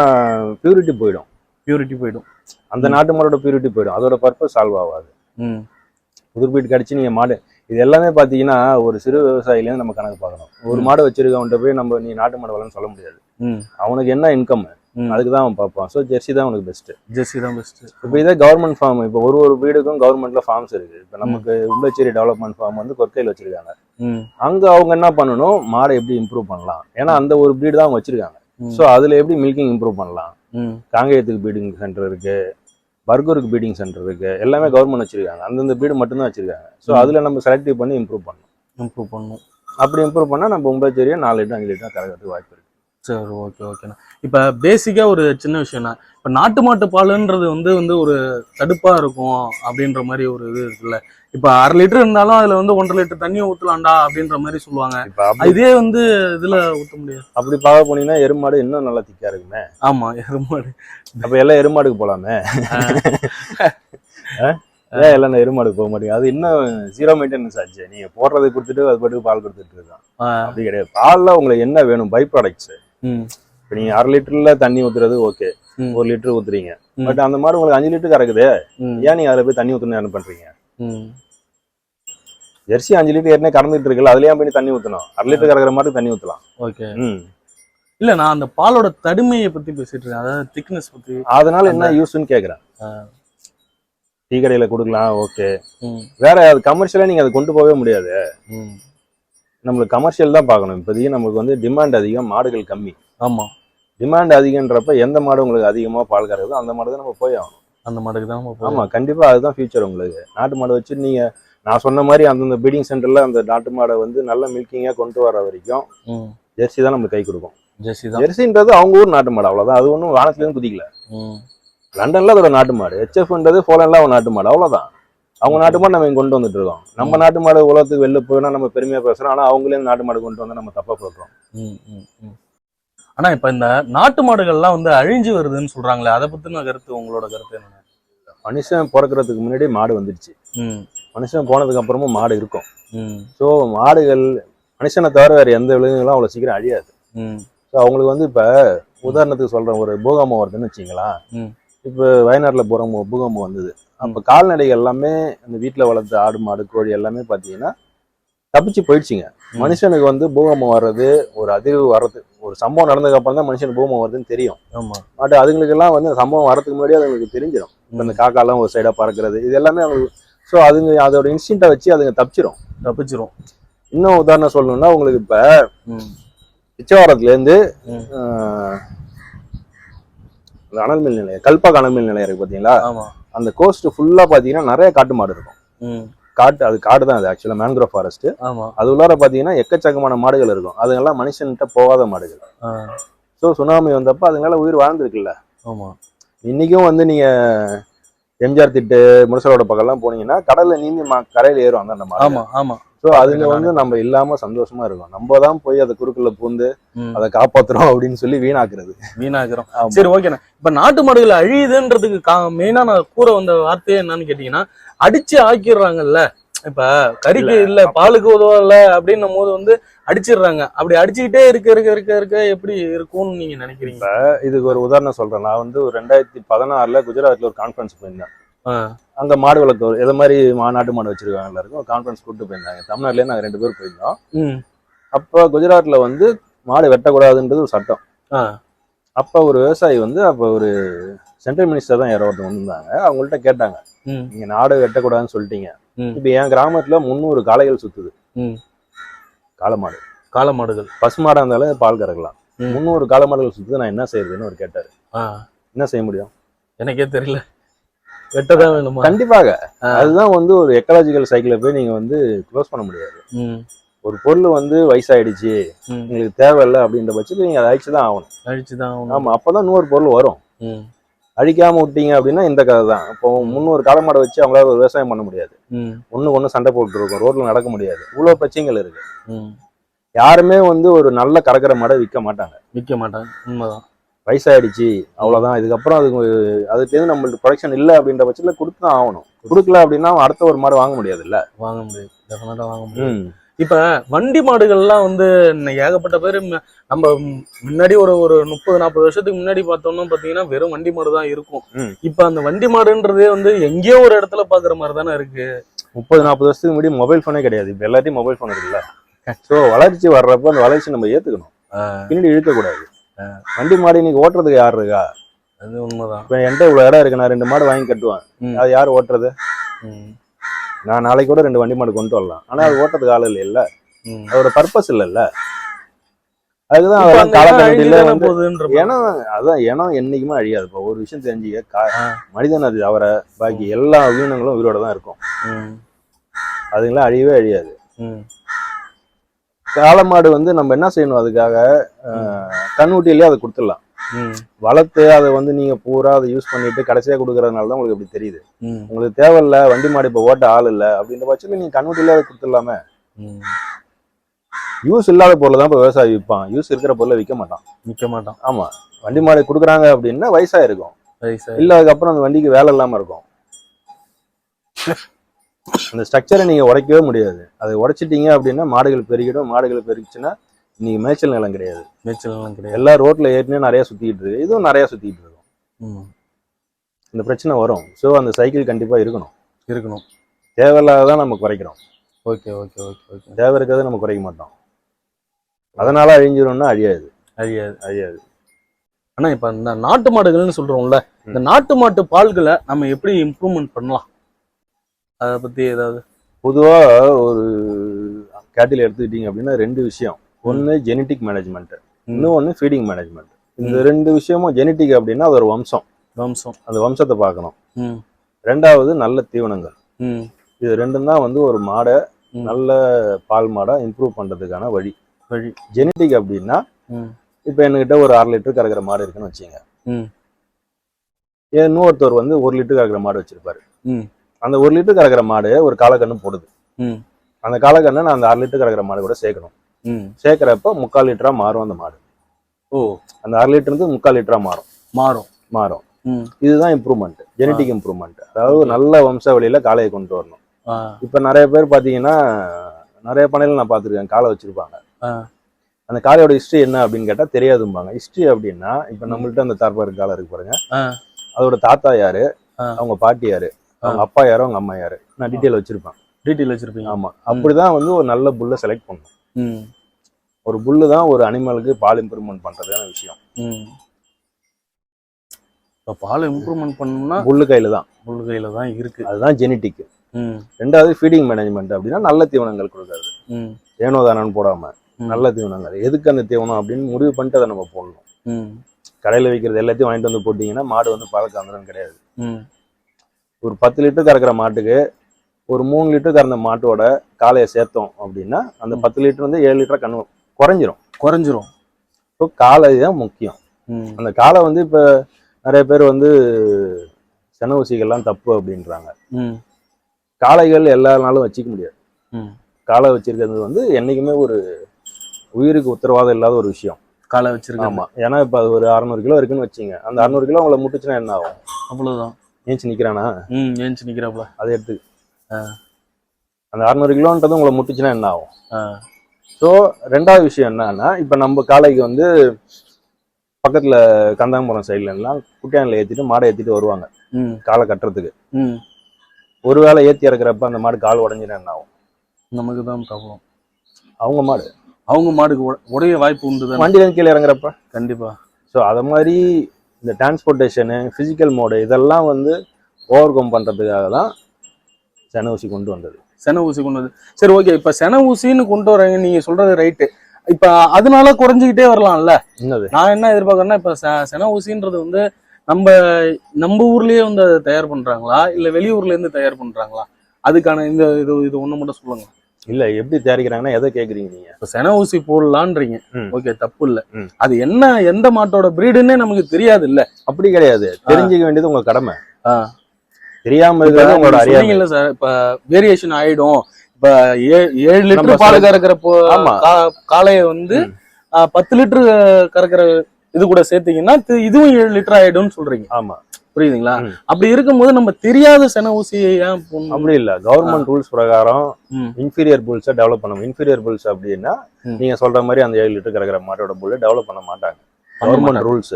Speaker 1: பியூரிட்டி போயிடும்.
Speaker 2: பியூரிட்டி போயிடும்.
Speaker 1: அந்த நாட்டு மாடோட பியூரிட்டி போயிடும். அதோட பர்பஸ் சால்வ் ஆகாது.
Speaker 2: ம்.
Speaker 1: புதுர் பீட் கடிச்சு நீங்க மாடு இது எல்லாமே பாத்தீங்கன்னா ஒரு சிறு விவசாயிலேருந்து நம்ம கணக்கு பார்க்கணும். ஒரு. மாடு வச்சிருக்கவன்ட்ட போய் நம்ம நீ நாட்டு மாடு வளன்னு சொல்ல முடியாது. அவனுக்கு என்ன இன்கம். அதுக்கு தான் அவன் பார்ப்பான். ஸோ ஜெர்சி தான் அவனுக்கு பெஸ்ட்
Speaker 2: ஜெர்சி தான் பெஸ்ட்
Speaker 1: இப்போ இதே கவர்மெண்ட் ஃபார்ம் இப்போ ஒரு ஒரு வீடுக்கும் கவர்மெண்ட்ல ஃபார்ம்ஸ் இருக்கு. இப்போ நமக்கு உள்ளச்சேரி டெவலப்மெண்ட் ஃபார்ம் வந்து கொற்கையில் வச்சிருக்காங்க. அங்க அவங்க என்ன பண்ணணும்? மாடை எப்படி இம்ப்ரூவ் பண்ணலாம்? ஏன்னா அந்த ஒரு breed தான் அவங்க வச்சிருக்காங்க. ஸோ அதுல எப்படி மில்கிங் இம்ப்ரூவ் பண்ணலாம்? காங்கேயத்துக்கு பீடிங் சென்டர் இருக்கு. பர்கருக்கு பீடிங் சென்டர் இருக்கு. எல்லாமே கவர்மெண்ட் வச்சிருக்காங்க. அந்தந்த பீடு மட்டும்தான் வச்சிருக்காங்க. ஸோ. அதுல நம்ம செலக்டிவ் பண்ணி இம்ப்ரூவ் பண்ணணும்.
Speaker 2: இம்ப்ரூவ் பண்ணும்
Speaker 1: அப்படி இம்ப்ரூவ் பண்ணா நம்ம உம்பச்சேரியா நாலு லிட்டர் அஞ்சு லிட்டர் கறக்கிறதுக்கு வாய்ப்பு இருக்கு.
Speaker 2: சரி ஓகே ஓகேண்ணா இப்போ பேசிக்காக ஒரு சின்ன விஷயம்ண்ணா இப்போ நாட்டு மாட்டு பாலுன்றது வந்து வந்து ஒரு தடுப்பாக இருக்கும் அப்படின்ற மாதிரி ஒரு இது இருக்குல்ல. இப்போ அரை லிட்டர் இருந்தாலும் அதில் வந்து ஒன்றரை லிட்டர் தண்ணியை ஊற்றலாம்டா அப்படின்ற மாதிரி சொல்லுவாங்க. இதே வந்து இதில் ஊற்ற முடியாது.
Speaker 1: அப்படி பார்க்க போனீங்கன்னா எருமாடு இன்னும் நல்லா திக்கா இருக்குமே.
Speaker 2: ஆமாம் எருமாடு.
Speaker 1: அப்ப எல்லாம் எருமாடுக்கு போலாமே? ஏன் எல்லாம் எருமாடுக்கு போக மாட்டேங்க? அது இன்னும் ஜீரோ மெயின்டெனன்ஸ் ஆச்சு. நீங்க போடுறதை கொடுத்துட்டு அது பாட்டுக்கு பால் கொடுத்துட்டு இருக்கான். அப்படி கிடையாது. பால்ல உங்களுக்கு என்ன வேணும்? பை ப்ராடக்ட்ஸ் இப்போ நீங்க அரை லிட்டர்ல தண்ணி ஊத்துறது ஓகே. ஒரு லிட்டர் ஊத்துறீங்க. பட் அந்த மாதிரி உங்களுக்கு அஞ்சு லிட்டர் கறக்குது. ஏன் நீங்க அதுல போய் தண்ணி ஊத்தணும் என்ன பண்றீங்க? ஜெர்சி அஞ்சு லிட்டர் ஏற்கனவே கறந்துட்டு இருக்குல்ல அதுலயே போய் தண்ணி ஊத்தணும். அரை லிட்டர் கறக்குற மாதிரி தண்ணி ஊத்தலாம்.
Speaker 2: ஓகே. இல்லை நான் அந்த பாலோட தடுமையை பற்றி பேசிட்டு இருக்கேன். அதாவது திக்னஸ் பற்றி
Speaker 1: அதனால என்ன யூஸ்ன்னு கேக்குறேன். டீ கடையில கொடுக்கலாம் ஓகே. வேற அது கமர்ஷியலா நீங்க அதை கொண்டு போகவே முடியாது. நம்மளுக்கு கமர்ஷியல் தான் பார்க்கணும். இப்போதைக்கு நமக்கு வந்து டிமாண்ட் அதிகம் மாடுகள் கம்மி.
Speaker 2: ஆமாம்
Speaker 1: டிமாண்ட் அதிகன்றப்ப எந்த மாடு உங்களுக்கு அதிகமா பால் கறக்குதோ அந்த மாடு தான் நம்ம போய் ஆகணும்
Speaker 2: அந்த மாடுக்கு தான் நம்ம
Speaker 1: ஆமா கண்டிப்பா அதுதான் ஃபியூச்சர் உங்களுக்கு. நாட்டு மாடு வச்சு நீங்க நான் சொன்ன மாதிரி அந்தந்த பீடிங் சென்டர்ல அந்த நாட்டு மாடை வந்து நல்ல மில்கிங்கா கொண்டு வர வரைக்கும் ஜெர்சி தான் நமக்கு கை கொடுக்கும்
Speaker 2: ஜெர்சி தான்.
Speaker 1: ஜெர்சின்றது அவங்க ஊர் நாட்டு மாடு அவ்வளவுதான். அது ஒன்றும் வானத்துலேருந்து குதிக்கல. லண்டன்ல அதோட நாட்டு மாடு ஹெச்எஃப்ன்றது போலன்ல அவன் நாட்டு மாடு அவ்வளவுதான். அவங்க நாட்டு மாடு நம்ம இங்க கொண்டு வந்துட்டு இருக்கோம். நம்ம நாட்டு மாடு உலகத்துக்கு வெளில போயினா நம்ம பெருமையா பேசுறோம் ஆனா அவங்களே நாட்டு மாடு கொண்டு வந்து நம்ம தப்பா போடுறோம்.
Speaker 2: ஆனா இப்ப இந்த நாட்டு மாடுகள்லாம் வந்து அழிஞ்சு வருதுன்னு சொல்றாங்களே அதை பத்தின கருத்து உங்களோட கருத்து என்ன
Speaker 1: மனுஷன் பிறக்கிறதுக்கு முன்னாடி மாடு வந்துடுச்சு.
Speaker 2: ம்.
Speaker 1: மனுஷன் போனதுக்கு அப்புறமும் மாடு இருக்கும். ஸோ மாடுகள் மனுஷனை தவிர வேற எந்த விலங்குகளும் அவ்வளோ சீக்கிரம் அழியாது. ஸோ அவங்களுக்கு வந்து இப்போ உதாரணத்துக்கு சொல்கிறேன் ஒரு பூகம்பம் வருதுன்னு வச்சிங்களேன்
Speaker 2: ம்.
Speaker 1: இப்போ வயநாட்டில் பூகம்பம் பூகம்பம் வந்தது. அப்போ கால்நடைகள் எல்லாமே இந்த வீட்டில் வளர்த்த ஆடு மாடு கோழி எல்லாமே பார்த்தீங்கன்னா தப்பிச்சு போயிடுச்சுங்க. மனுஷனுக்கு வந்து பூகம்பம் வர்றது ஒரு அதிர்வு வர்றது ஒரு சம்பவம் நடந்ததுக்கு அப்புறம் தான் மனுஷனுக்கு பூகம்பம் வருதுன்னு தெரியும்.
Speaker 2: ஆமா.
Speaker 1: பட் அதுங்களுக்கெல்லாம் வந்து சம்பவம் வரதுக்கு முன்னாடி அதுங்களுக்கு தெரிஞ்சிடும் இந்த காக்காலாம் ஒரு சைடாக பறக்கிறது இது எல்லாமே அவங்களுக்கு ஸோ அதுங்க அதோட இன்ஸ்டிங்டை வச்சு அதுங்க தப்பிச்சிரும்.
Speaker 2: தப்பிச்சிரும்.
Speaker 1: இன்னும் உதாரணம் சொல்லணும்னா உங்களுக்கு இப்போ பிச்சைவாரத்துலேருந்து
Speaker 2: ம்.
Speaker 1: அனல் மில் நிலையம் கல்பாக் அனல் மில் நிலையம் இருக்கு பார்த்தீங்களா அந்த கோஸ்ட் ஃபுல்லாக பார்த்தீங்கன்னா நிறைய காட்டு மாடு இருக்கும். காட்டு அது காடு தான் அது ஆக்சுவலாக மேங்க்ரோவ் ஃபாரஸ்ட்
Speaker 2: ஆமா.
Speaker 1: அது உள்ளார பார்த்தீங்கன்னா எக்கச்சக்கமான மாடுகள் இருக்கும். அதுங்கெல்லாம் மனுஷன்கிட்ட போகாத மாடுகள். ஸோ சுனாமி வந்தப்போ அதுங்களால உயிர் வாழ்ந்துருக்குல்ல.
Speaker 2: ஆமா.
Speaker 1: இன்னைக்கும் வந்து நீங்க எம்ஜிஆர் திட்டு முரசரோட பக்கம்லாம் போனீங்கன்னா கடல்ல நீந்தி மா கரையில ஏறும் அந்த மாடு
Speaker 2: ஆமா ஆமா.
Speaker 1: ஸோ அதுங்க வந்து நம்ம இல்லாம சந்தோஷமா இருக்கும். நம்ம தான் போய் அதை குறுக்குள்ள பூந்து. அதை காப்பாத்துறோம் அப்படின்னு சொல்லி வீணாக்குறது.
Speaker 2: வீணாகிறோம்
Speaker 1: ஆமா.
Speaker 2: சரி ஓகேண்ணா இப்ப நாட்டு மாடுகள் அழியுதுன்றதுக்கு மெயினா நான் கூற வந்த வார்த்தையே என்னன்னு கேட்டீங்கன்னா அடிச்சு ஆக்கிடுறாங்கல்ல. இப்ப கறிக்கு இல்ல பாலுக்கு உதவல அப்படின்னும் போது வந்து அடிச்சிடுறாங்க. அப்படி அடிச்சுக்கிட்டே இருக்க இருக்க இருக்க இருக்க எப்படி இருக்கும்னு நீங்க நினைக்கிறீங்க?
Speaker 1: இதுக்கு ஒரு உதாரணம் சொல்றேன். நான் வந்து ஒரு ரெண்டாயிரத்தி பதினாறுல குஜராத்ல ஒரு கான்ஃபரன்ஸ் போயிருந்தேன். அங்க மாடு வளர்க்க எதை மாதிரி நாட்டு மாடு வச்சிருக்காங்க எல்லாருக்கும். கான்ஃபரன்ஸ் கூப்பிட்டு போயிருந்தாங்க. தமிழ்நாட்டிலே நாங்க ரெண்டு பேர் போயிருந்தோம். அப்போ குஜராத்ல வந்து மாடு வெட்டக்கூடாதுன்றது ஒரு சட்டம்.
Speaker 2: ஆ,
Speaker 1: அப்ப ஒரு விவசாயி வந்து அப்ப ஒரு சென்ட்ரல் மினிஸ்டர் தான் யாரோ ஒருத்தவங்க வந்திருந்தாங்க. அவங்கள்ட்ட கேட்டாங்க. நீங்க நாடு வெட்டக்கூடாதுன்னு சொல்லிட்டீங்க. இப்ப என் கிராமத்துல முந்நூறு காளைகள் சுத்துது. காளமாடு
Speaker 2: காளை மாடுகள்.
Speaker 1: பசுமாடா இருந்தாலும் பால் கறக்கலாம். முந்நூறு காளமாடுகள் சுத்துது நான் என்ன செய்யறதுன்னு ஒரு கேட்டாரு. என்ன செய்ய முடியும்?
Speaker 2: எனக்கே தெரியல. வெட்டதான் வேணுமா?
Speaker 1: கண்டிப்பாக. அதுதான் வந்து ஒரு எக்கலாஜிக்கல் சைக்கிளை போய் நீங்க வந்து க்ளோஸ் பண்ண முடியாது. ஒரு பொருள் வந்து வயசாயிடுச்சு. உங்களுக்கு தேவையில்லை அப்படின்ற பட்சத்தில் நீங்க அதை அழிச்சு தான் ஆகணும்.
Speaker 2: அழிச்சுதான் ஆகணும்.
Speaker 1: ஆமா அப்பதான் இன்னொரு பொருள் வரும். அழிக்காம விட்டீங்க அப்படின்னா இந்த கதை தான். இப்போ முந்நூறு காளமாடை வச்சு அவங்களால ஒரு விவசாயம் பண்ண முடியாது. ஒண்ணு ஒண்ணு சண்டை போட்டு இருக்கும் ரோட்ல நடக்க முடியாது. இவ்வளவு பிரச்சனைகள் இருக்கு. யாருமே வந்து ஒரு நல்ல கறக்கிற மாடை விற்க மாட்டாங்க.
Speaker 2: விற்க மாட்டாங்க. உண்மைதான்.
Speaker 1: வயசாயிடுச்சு அவ்வளவுதான். இதுக்கப்புறம் அதுக்கு அதுக்கு நம்மளுக்கு ப்ரொடக்ஷன் இல்லை அப்படின்ற பட்சத்தில் கொடுத்து தான் ஆகணும். கொடுக்கல அப்படின்னா அடுத்த ஒரு மாடு வாங்க முடியாது இல்ல
Speaker 2: வாங்க முடியாது. டெஃபினட்டா வாங்க முடியும் இப்ப வண்டி மாடுகள்லாம் வந்து ஏகப்பட்ட பேர் நம்ம முன்னாடி ஒரு ஒரு முப்பது நாற்பது வருஷத்துக்கு முன்னாடி பார்த்தோம்னா பாத்தீங்கன்னா வெறும் வண்டி மாடு தான் இருக்கும். இப்ப அந்த வண்டி மாடுன்றதே வந்து எங்கேயோ ஒரு இடத்துல பாக்குற மாதிரி தானே இருக்கு.
Speaker 1: முப்பது நாற்பது வருஷத்துக்கு முன்னாடி மொபைல் ஃபோனே கிடையாது. இப்போ எல்லாத்தையும் மொபைல் ஃபோன் இருக்குல்ல? ஸோ வளர்ச்சி வர்றப்ப அந்த வளர்ச்சி நம்ம ஏத்துக்கணும். பின்னாடி இழுக்கக்கூடாது. வண்டி மாடு இன்னைக்கு ஓட்டுறதுக்கு யார் இருக்கா
Speaker 2: அது உண்மைதான்
Speaker 1: இப்போ என்கிட்ட இவ்வளோ இடம் இருக்கு நான் ரெண்டு மாடு வாங்கி கட்டுவேன். அது யார் ஓட்டுறது. நான் நாளைக்கு கூட ரெண்டு வண்டி மாடு கொண்டு வரலாம் ஆனா அது ஓட்டுறதுக்கு ஆள் இல்லை இல்ல
Speaker 2: ம்.
Speaker 1: அதோட பர்பஸ் இல்லைல்ல அதுக்குதான்
Speaker 2: இப்ப
Speaker 1: அதெல்லாம்
Speaker 2: அந்த
Speaker 1: கால
Speaker 2: இடம்
Speaker 1: கமிட்டியில
Speaker 2: அழிஞ்சுதானே
Speaker 1: வந்து. ஏன்னா அதான் இனம் என்னைக்குமே அழியாது இப்போ ஒரு விஷயம்
Speaker 2: ஆ.
Speaker 1: மனிதன் அது அவரை பாக்கி எல்லா உயிரினங்களும் உயிரோட தான் இருக்கும். அதுங்களாம் அழியவே அழியாது
Speaker 2: ம்.
Speaker 1: காளமாடு வந்து நம்ம என்ன செய்யணும் அதுக்காக? கண்ணுட்டியிலே அதை கொடுத்துடலாம். வளர்த்து அதை வந்து நீங்க பூரா அதை யூஸ் பண்ணிட்டு கடைசியா கொடுக்கறதுனால தான் உங்களுக்கு இப்படி தெரியுது. உங்களுக்கு தேவையில்ல வண்டி மாடு இப்போ ஓட்ட ஆள் இல்லை அப்படின்ற பட்சத்தில் நீங்க கண்ணுட்டியிலே அதை கொடுத்துடலாமே. யூஸ் இல்லாத பொருளை தான் இப்போ விவசாயி விற்பான். யூஸ் இருக்கிற பொருளை விற்க மாட்டான்.
Speaker 2: நிக்க மாட்டான்.
Speaker 1: ஆமா. வண்டி மாடு கொடுக்குறாங்க அப்படின்னா வயசா இருக்கும் இல்ல அதுக்கப்புறம் அந்த வண்டிக்கு வேலை இல்லாம இருக்கும். அந்த ஸ்ட்ரக்சரை நீங்க உடைக்கவே முடியாது. அதை உடைச்சிட்டீங்க அப்படின்னா மாடுகள் பெருகிடும். மாடுகள் பெருகிச்சுன்னா இன்னைக்கு மேய்ச்சல் நிலம் கிடையாது.
Speaker 2: மேய்ச்சல் எல்லாம் கிடையாது.
Speaker 1: எல்லா ரோட்ல ஏற்கனவே நிறைய சுத்திட்டு இருக்கு. இதுவும் நிறைய சுத்திட்டு இருக்கும். இந்த பிரச்சனை வரும். ஸோ அந்த சைக்கிள் கண்டிப்பா இருக்கணும்.
Speaker 2: இருக்கணும்.
Speaker 1: தேவையில்லாததான் நம்ம குறைக்கிறோம்.
Speaker 2: Okay okay okay okay.
Speaker 1: தேவை இருக்கிறத நம்ம குறைக்க மாட்டோம். அதனால அழிஞ்சிரும்னா அழியாது.
Speaker 2: அழியாது.
Speaker 1: அழியாது.
Speaker 2: ஆனா இப்ப இந்த நாட்டு மாடுகள்னு சொல்றோம்ல இந்த நாட்டு மாட்டு பால்களை நம்ம எப்படி இம்ப்ரூவ்மெண்ட் பண்ணலாம்? அத பத்தி ஏதாவது?
Speaker 1: பொதுவா ஒரு கேட்டில் எடுத்துக்கிட்டீங்க அப்படின்னா ரெண்டு விஷயம். ஒன்னு ஜெனட்டிக் மேனேஜ்மெண்ட் இன்னொன்னு ஃபீடிங் மேனேஜ்மெண்ட் இந்த ரெண்டு விஷயமும் ஜெனட்டிக் அப்படின்னா அது ஒரு வம்சம்.
Speaker 2: வம்சம்.
Speaker 1: அந்த வம்சத்தை பார்க்கணும். ரெண்டாவது நல்ல தீவனங்கள். இது ரெண்டும் தான் வந்து ஒரு மாடை. நல்ல பால் மாடை இம்ப்ரூவ் பண்றதுக்கான வழி.
Speaker 2: வழி.
Speaker 1: ஜெனட்டிக் அப்படின்னா இப்போ என்கிட்ட ஒரு அரை லிட்டர் கறக்கிற மாடு இருக்குன்னு வச்சுங்க இன்னொருத்தர் வந்து ஒரு லிட்டர் கறக்கிற மாடு வச்சிருப்பாரு. அந்த ஒரு லிட்டர் கறக்கிற மாடு ஒரு காலக்கண்ணு போடுது. அந்த காலக்கண்ணை நான் அந்த அரை லிட்டர் கறக்கிற மாடு கூட சேர்க்கணும். சேர்க்கிறப்ப முக்கால் லிட்டரா மாறும் அந்த மாடு.
Speaker 2: ஓ.
Speaker 1: அந்த அரை லிட்டர் இருந்து முக்கால் லிட்டரா மாறும்.
Speaker 2: மாறும்.
Speaker 1: மாறும். இதுதான் இம்ப்ரூவ்மெண்ட் ஜெனட்டிக் இம்ப்ரூவ்மெண்ட் அதாவது ஒரு நல்ல வம்சாவளியில காளையை கொண்டு வரணும். இப்ப நிறைய பேர் பாத்தீங்கன்னா நிறைய பண்ணையில நான் பார்த்திருக்கேன் காளை வச்சிருப்பாங்க. அந்த காளையோட ஹிஸ்டரி என்ன அப்படின்னு கேட்டா தெரியாதும்பாங்க. ஹிஸ்டரி அப்படின்னா இப்ப நம்மள்ட்ட அந்த தார்பாரு காளை இருக்கு பாருங்க. அதோட தாத்தா யாரு. அவங்க பாட்டி யாரு? அவங்க அப்பா யாரு அவங்க அம்மா யாரு? நான் டீட்டெயில் வச்சிருப்பேன்.
Speaker 2: டீட்டெயில் வச்சிருப்பீங்க.
Speaker 1: ஆமா. அப்படிதான் வந்து ஒரு நல்ல புல்லை செலக்ட் பண்ணணும்.
Speaker 2: ம்.
Speaker 1: ஒரு புல்லு தான் ஒரு அனிமலுக்கு பால் இம்ப்ரூவ்மெண்ட் பண்றதான விஷயம்.
Speaker 2: இப்போ பால் இம்ப்ரூவ்மெண்ட் பண்ணணும்னா
Speaker 1: புல்லு கையில தான்.
Speaker 2: முள்ளு கையில தான் இருக்கு.
Speaker 1: அதுதான் ஜெனட்டிக் ரெண்டாவது ஃபீடிங் மேனேஜ்மெண்ட் அப்படின்னா நல்ல தீவனங்கள் கொடுக்கறது.
Speaker 2: ம்.
Speaker 1: ஏனோ தானோன்னு போடாம. நல்ல தீவனங்கள். எதுக்கு அந்த தீவனம் அப்படின்னு முடிவு பண்ணிட்டு அதை நம்ம போடணும். கடையில் விற்கிறது எல்லாத்தையும் வாங்கிட்டு வந்து போட்டிங்கன்னா மாடு வந்து பால் கறந்துடும் கிடையாது. ஒரு பத்து லிட்டர் கறக்கிற மாட்டுக்கு ஒரு மூணு லிட்டர் கறந்த மாட்டோட காலையை சேர்த்தோம் அப்படின்னா அந்த. பத்து லிட்டர் வந்து ஏழு லிட்டரா கண்ணு குறைஞ்சிரும்.
Speaker 2: குறைஞ்சிரும்.
Speaker 1: ஸோ காலை தான் முக்கியம். அந்த காலை வந்து இப்போ நிறைய பேர் வந்து சென ஊசிகள்லாம் தப்பு அப்படின்றாங்க. காளைகள் எல்லா நாளும் வச்சுக்க முடியாது. காளை வச்சிருக்கிறது வந்து என்னைக்குமே ஒரு உயிருக்கு உத்தரவாதம் இல்லாத ஒரு விஷயம்.
Speaker 2: காலை வச்சிருக்காங்க
Speaker 1: ஆமா. ஏன்னா இப்ப அது ஒரு அறநூறு கிலோ இருக்குன்னு வச்சுங்க அந்த அறநூறு கிலோ உங்களை முட்டுச்சுன்னா என்ன ஆகும்?
Speaker 2: அவ்வளவுதான்.
Speaker 1: ஏஞ்சி நிக்கிறானா?
Speaker 2: ம் ஏஞ்சி நிக்கிறாப்ல
Speaker 1: அதை எடுத்து. அந்த அறநூறு கிலோன்றது உங்களை முட்டுச்சுன்னா என்ன ஆகும்? ஸோ ரெண்டாவது விஷயம் என்னன்னா இப்ப நம்ம காளைக்கு வந்து பக்கத்துல கந்தாம்புரம் சைட்ல எல்லாம் குட்டியானில் ஏத்திட்டு மாடை ஏத்திட்டு வருவாங்க.
Speaker 2: ம்.
Speaker 1: காலை கட்டுறதுக்கு.
Speaker 2: ம்.
Speaker 1: ஒருவேளை ஏத்தி இறக்குறப்ப அந்த மாடு கால் உடஞ்சினா என்ன ஆகும்?
Speaker 2: நமக்கு தான் ப்ராப்ளம்.
Speaker 1: அவங்க மாடு.
Speaker 2: அவங்க மாடுக்கு உட- உடைய வாய்ப்பு உண்டு தானே
Speaker 1: வண்டியில கீழே இறங்குறப்ப.
Speaker 2: கண்டிப்பா.
Speaker 1: ஸோ அதை மாதிரி இந்த டிரான்ஸ்போர்ட்டேஷனு ஃபிசிக்கல் மோடு இதெல்லாம் வந்து ஓவர் கம் பண்ணுறதுக்காக தான் சென ஊசி கொண்டு வந்தது.
Speaker 2: சென ஊசி கொண்டு வந்து சரி ஓகே இப்ப சென ஊசின்னு கொண்டு வராங்க நீங்க சொல்றது ரைட்டு இப்ப அதனால குறைஞ்சிக்கிட்டே வரலாம்ல?
Speaker 1: என்னது?
Speaker 2: நான் என்ன எதிர்பார்க்கறேன்னா இப்ப செ- சென ஊசின்றது வந்து நம்ம நம்ம ஊர்லயே வந்து அதை தயார் பண்றாங்களா? இல்ல வெளியூர்ல இருந்து தயார் பண்றாங்களா? அதுக்கான இந்த இது இது ஒண்ணு மட்டும் சொல்லுங்க
Speaker 1: இல்லை எப்படி தயாரிக்கிறாங்கன்னா எதை கேட்குறீங்க நீங்கள்
Speaker 2: இப்ப சென ஊசி போடலான்றீங்க. ஓகே தப்பு இல்ல. அது என்ன எந்த மாட்டோட பிரீடுன்னே நமக்கு தெரியாது இல்ல.
Speaker 1: அப்படி கிடையாது. தெரிஞ்சுக்க வேண்டியது உங்க கடமை. தெரியாம இருக்கிறது உங்களோட அறியாமை.
Speaker 2: சொன்னீங்கல்ல சார் இப்ப வேரியேஷன் ஆயிடும். இப்ப ஏழு லிட்டர் பால் கறக்கிற போ-
Speaker 1: ஆமா.
Speaker 2: கா- காளைய வந்து பத்து லிட்டர் கறக்கிற இது கூட சேர்த்தீங்கன்னா இதுவும் ஏழு லிட்டர் ஆயிடும்னு சொல்றீங்க.
Speaker 1: ஆமா.
Speaker 2: புரியுதுங்களா. அப்படி இருக்கும்போது நம்ம தெரியாத சென ஊசியை ஏன்?
Speaker 1: அப்படி இல்ல. கவர்மெண்ட் ரூல்ஸ் பிரகாரம் இன்ஃபீரியர் புல்ஸை டெவலப் பண்ணணும். இன்ஃபீரியர் புல்ஸ் அப்படின்னா. நீங்க சொல்ற மாதிரி அந்த ஏழு லிட்டர் கறக்கிற மாட்டோட புல்லை டெவலப் பண்ண மாட்டாங்க. கவர்மெண்ட். Rules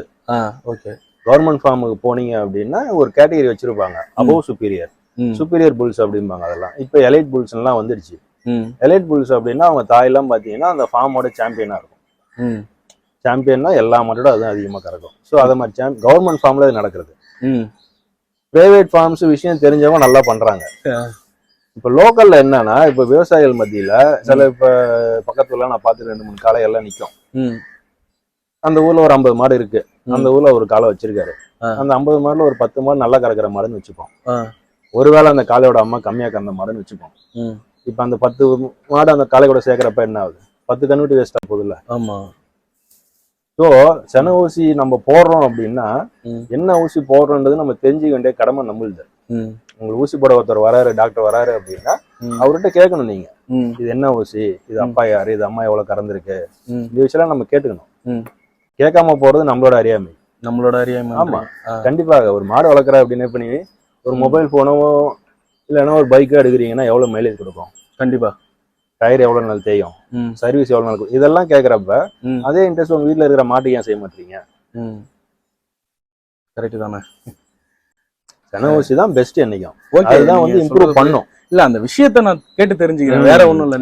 Speaker 2: okay.
Speaker 1: கவர்மெண்ட் ஃபார்முக்கு போனீங்க அப்படின்னா ஒரு கேட்டகரி வச்சிருப்பாங்க. அபவ் சுப்பீரியர் சுப்பீரியர் புல்ஸ் அப்படிம்பாங்க அதெல்லாம். இப்போ எலைட் புல்ஸ் எல்லாம் வந்துடுச்சு
Speaker 2: ம்.
Speaker 1: எலைட் புல்ஸ் அப்படின்னா அவங்க தாயெல்லாம் பார்த்தீங்கன்னா அந்த ஃபார்மோட சாம்பியனா இருக்கும். சாம்பியன்னா எல்லா மாட்டோட அதுவும் அதிகமாக கறக்கும். ஸோ அதை மாதிரி கவர்மெண்ட் ஃபார்ம்ல இது நடக்கிறது. பிரைவேட் ஃபார்ம்ஸ் விஷயம் தெரிஞ்சவங்க நல்லா பண்றாங்க. இப்போ லோக்கல்ல என்னன்னா இப்போ விவசாயிகள் மத்தியில சில இப்போ பக்கத்துல நான் பார்த்து ரெண்டு மூணு காளை எல்லாம் நிற்கும்
Speaker 2: ம்.
Speaker 1: அந்த ஊர்ல ஒரு ஐம்பது மாடு இருக்கு. அந்த ஊர்ல ஒரு காளை வச்சிருக்காரு. அந்த ஐம்பது மாடுல ஒரு பத்து மாடு நல்லா கறக்கிற மாடுன்னு வச்சுப்போம். ஒருவேளை அந்த காளையோட அம்மா கம்மியா கறந்த மாடுன்னு வச்சுப்போம். இப்போ அந்த பத்து மாடு அந்த காளை கூட சேர்க்கறப்ப என்ன ஆகுது? பத்து கண்ணுட்டி வேஸ்டா போகுதுல்ல?
Speaker 2: ஆமா.
Speaker 1: ஸோ சென ஊசி நம்ம போடுறோம் அப்படின்னா. என்ன ஊசி போடுறோன்றது நம்ம தெரிஞ்சுக்க வேண்டிய கடமை நம்மளுது. உங்களுக்கு ஊசி போட ஒருத்தர் வராரு டாக்டர் வராரு அப்படின்னா. அவர்கிட்ட கேட்கணும் நீங்க. இது என்ன ஊசி? இது. அப்பா யாரு? இது அம்மா எவ்வளவு கறந்துருக்கு? இந்த விஷயம்லாம் நம்ம கேட்டுக்கணும். கேட்காம போறது நம்மளோட அறியாமை.
Speaker 2: நம்மளோட அறியாமை
Speaker 1: ஆமா. கண்டிப்பாக ஒரு மாடு வளர்க்குற அப்படின்னு நீ ஒரு. மொபைல் போனோ இல்லைன்னா ஒரு பைக்கோ எடுக்கிறீங்கன்னா எவ்வளவு மைலேஜ் கொடுக்கும்?
Speaker 2: கண்டிப்பா.
Speaker 1: டயர் எவ்வளவு நாள் தேயும்? சர்வீஸ் எவ்வளவு நாள் இதெல்லாம் கேட்கறப்ப
Speaker 2: ம்.
Speaker 1: அதே இன்ட்ரெஸ்ட் உங்க வீட்ல இருக்கிற மாட்டுக்கு ஏன் செய்ய மாட்டீங்க?
Speaker 2: கரெக்ட் தானே.
Speaker 1: சென ஊசி தான் பெஸ்ட் என்னைக்கும்.
Speaker 2: ஓகே
Speaker 1: அதுதான் வந்து இம்ப்ரூவ் பண்ணும்.
Speaker 2: இல்ல அந்த விஷயத்த நான் கேட்டு தெரிஞ்சுக்கிறேன். வேற ஒண்ணும் இல்ல.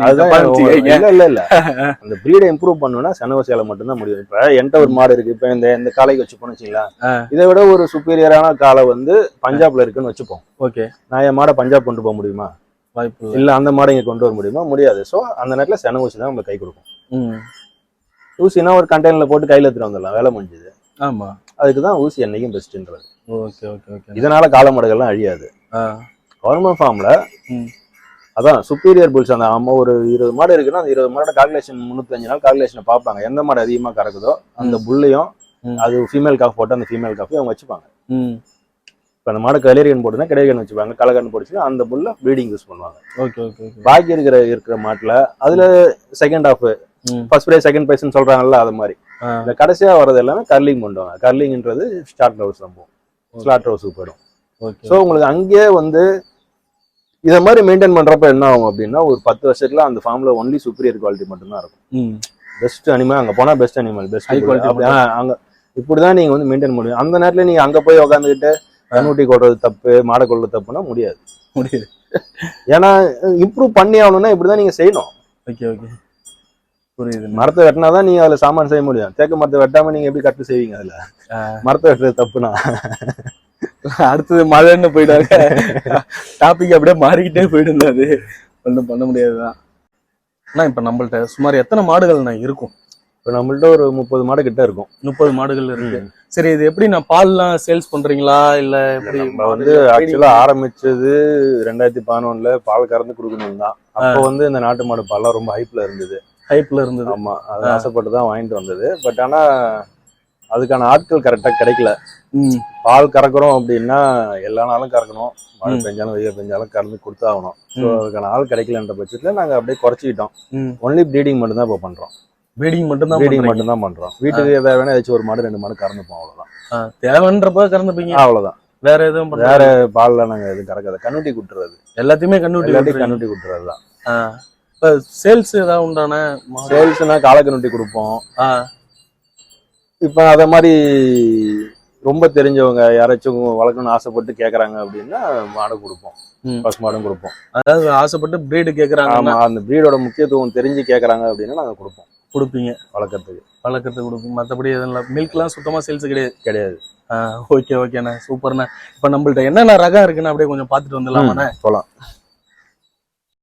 Speaker 1: இல்ல இல்ல இல்ல. அந்த பிரீடை இம்ப்ரூவ் பண்ணணும்னா செனவசியால மட்டும்தான் முடியும். இப்ப என்கிட்ட ஒரு மாடு இருக்கு. இப்ப இந்த இந்த காளைக்கு வச்சு வச்சுங்களா
Speaker 2: ஆ.
Speaker 1: இதை விட ஒரு சுப்பீரியரான காளை வந்து பஞ்சாப்ல இருக்குன்னு வச்சுப்போம்.
Speaker 2: ஓகே.
Speaker 1: நான் என் மாடை பஞ்சாப் கொண்டு போக முடியுமா?
Speaker 2: வாய்ப்பு இல்ல.
Speaker 1: அந்த மாடை இங்க கொண்டு வர முடியுமா? முடியாது. சோ அந்த நேரத்துல சென ஊசி தான் நம்ம கை கொடுக்கும். ஊசினா ஒரு கண்டெய்னர்ல போட்டு கையில எடுத்துட்டு வந்துடலாம். வேலை முடிஞ்சது.
Speaker 2: ஆமா.
Speaker 1: அதுக்கு தான் ஊசி என்னைக்கும் பெஸ்ட்ன்றது
Speaker 2: ஓகே ஓகே ஓகே.
Speaker 1: இதனால காளை மாடுகள்லாம் அழியாது. கவர்மெண்ட் ஃபார்ம்ல. அதான் சுப்பீரியர் புல்ஸ் அந்த அம்மா ஒரு இருபது மாடு இருக்குன்னா அந்த இருபது மாடோட கால்குலேஷன் முந்நூத்தஞ்சு நாள் கால்குலேஷனை பார்ப்பாங்க. எந்த மாடு அதிகமா கறக்குதோ அந்த புல்லையும். அது ஃபீமேல் காஃப் போட்டு அந்த ஃபீமேல் காஃபையும் அவங்க வச்சுப்பாங்க. இப்போ அந்த மாடு கலேரியன் போட்டுனா கிடையகன் வச்சுப்பாங்க கலகன் போட்டுச்சு அந்த புல்ல ப்ரீடிங் யூஸ் பண்ணுவாங்க.
Speaker 2: ஓகே
Speaker 1: பாக்கி இருக்கிற இருக்கிற மாட்டுல அதுல செகண்ட் ஹாஃப்
Speaker 2: ம்.
Speaker 1: ஃபர்ஸ்ட் ப்ரைஸ் செகண்ட் ப்ரைஸ்னு சொல்றாங்கல்ல அது மாதிரி. இந்த கடைசியா வர்றது எல்லாமே கர்லிங் பண்ணுவாங்க. கர்லிங்ன்றது ஸ்டார்ட் ஹவுஸ் நம்ம ஸ்லாட் ஹவுஸுக்கு போயிடும். ஸோ உங்களுக்கு அங்கேயே வந்து இதை மாதிரி மெயின்டைன் பண்றப்ப என்ன ஆகும் அப்படின்னா ஒரு பத்து வருஷத்துல அந்த ஃபார்ம்ல ஒன்லி சுப்பீரியர் குவாலிட்டி மட்டும்தான் இருக்கும். பெஸ்ட் அனிமல் அங்க போனா பெஸ்ட் அனிமல் பெஸ்ட் ஆ, அங்க இப்படிதான் நீங்க வந்து மெயின்டைன் முடியும் அந்த நேரத்துல நீங்க அங்க போய் உட்காந்துக்கிட்டு கண்ணுட்டி கொள்றது தப்பு மாடை கொள்றது தப்புன்னா முடியாது.
Speaker 2: முடியுது.
Speaker 1: ஏன்னா இம்ப்ரூவ் பண்ணி ஆகணும்னா இப்படிதான் நீங்க செய்யணும்.
Speaker 2: Okay okay. புரியுது.
Speaker 1: மரத்தை வெட்டினாதான் நீங்க அதுல சாமான் செய்ய முடியும். தேக்க மரத்தை வெட்டாம நீங்க எப்படி கட்டு செய்வீங்க அதுல. மரத்தை வெட்டுறது தப்புனா?
Speaker 2: அடுத்தது மழைன்னு போயிட்டாங்க டாபிக் அப்படியே மாறிக்கிட்டே போயிடுது அது. ஒன்றும் பண்ண முடியாதுதான். அண்ணா இப்ப நம்மள்ட்ட சுமார் எத்தனை மாடுகள்ண்ணா இருக்கும்?
Speaker 1: இப்போ நம்மள்ட்ட ஒரு முப்பது மாடு கிட்ட இருக்கும்.
Speaker 2: முப்பது மாடுகள் இருக்கு. சரி இது எப்படி நான் பால்லாம் சேல்ஸ் பண்றீங்களா? இல்ல எப்படி
Speaker 1: நம்ம வந்து ஆக்சுவலா ஆரம்பிச்சது ரெண்டாயிரத்தி பதினொன்னுல பால் கறந்து கொடுக்கணும் தான். அப்போ வந்து இந்த நாட்டு மாடு பால்லாம் ரொம்ப ஹைப்ல இருந்தது.
Speaker 2: ஹைப்ல இருந்தது.
Speaker 1: ஆமா அது ஆசைப்பட்டு தான் வாங்கிட்டு வந்தது. பட் ஆனா அதுக்கான ஆட்கள் கரெக்டா கிடைக்கல. பால் கறக்குறோம் அப்படின்னா எல்லா நாளும் கறக்கணும். மழை. பெஞ்சாலும் வெயில் பெஞ்சாலும் கறந்து கொடுத்தாகணும் ஸோ. அதுக்கான ஆள் கிடைக்கலன்ற பட்சத்துல நாங்க அப்படியே குறைச்சிக்கிட்டோம். ஒன்லி ப்ரீடிங் மட்டும் தான் இப்போ பண்றோம்.
Speaker 2: ப்ரீடிங் மட்டும் தான்
Speaker 1: ப்ரீடிங். மட்டும் தான் பண்றோம். வீட்டுக்கு தேவையான ஏதாச்சும் ஒரு மாடு ரெண்டு மாடு கறந்துப்போம் அவ்வளவுதான்.
Speaker 2: தேவைன்றப்ப கறந்துப்பீங்க?
Speaker 1: அவ்வளவுதான்.
Speaker 2: வேற எதுவும்
Speaker 1: வேற பால்ல நாங்க எதுவும் கறக்காத கண்ணுட்டி குட்டுறது.
Speaker 2: எல்லாத்தையுமே கண்ணுட்டி.
Speaker 1: கண்ணுட்டி குட்டுறது தான்.
Speaker 2: இப்ப சேல்ஸ் ஏதாவது உண்டான?
Speaker 1: சேல்ஸ்னா காளை கண்ணுட்டி கொடுப்போம். இப்ப அத மாதிரி ரொம்ப தெரிஞ்சவங்க யாராச்சும் வளர்க்கணும்னு ஆசைப்பட்டு கேக்குறாங்க அப்படின்னா மாடு கொடுப்போம். பசு மாடும் கொடுப்போம்.
Speaker 2: அதாவது ஆசைப்பட்டு பிரீடு
Speaker 1: ஆமா
Speaker 2: கேக்குறாங்கன்னா
Speaker 1: அந்த பிரீடோட முக்கியத்துவம் தெரிஞ்சு கேக்குறாங்க அப்படின்னா நாங்க கொடுப்போம்.
Speaker 2: கொடுப்பீங்க.
Speaker 1: வளர்க்கறதுக்கு.
Speaker 2: வளர்க்கறதுக்கு கொடுப்பீங்க. மத்தபடி எதுவும் இல்லை. மில்க்லாம் சுத்தமா சேல்ஸ் கிடையாது.
Speaker 1: கிடையாது.
Speaker 2: ஓகே ஓகேண்ணா சூப்பர்ண்ணா. இப்ப நம்மள்ட்ட என்னென்ன ரகம் இருக்குன்னு அப்படியே கொஞ்சம் பார்த்துட்டு வந்துடலாமாண்ணே?
Speaker 1: போலாம்.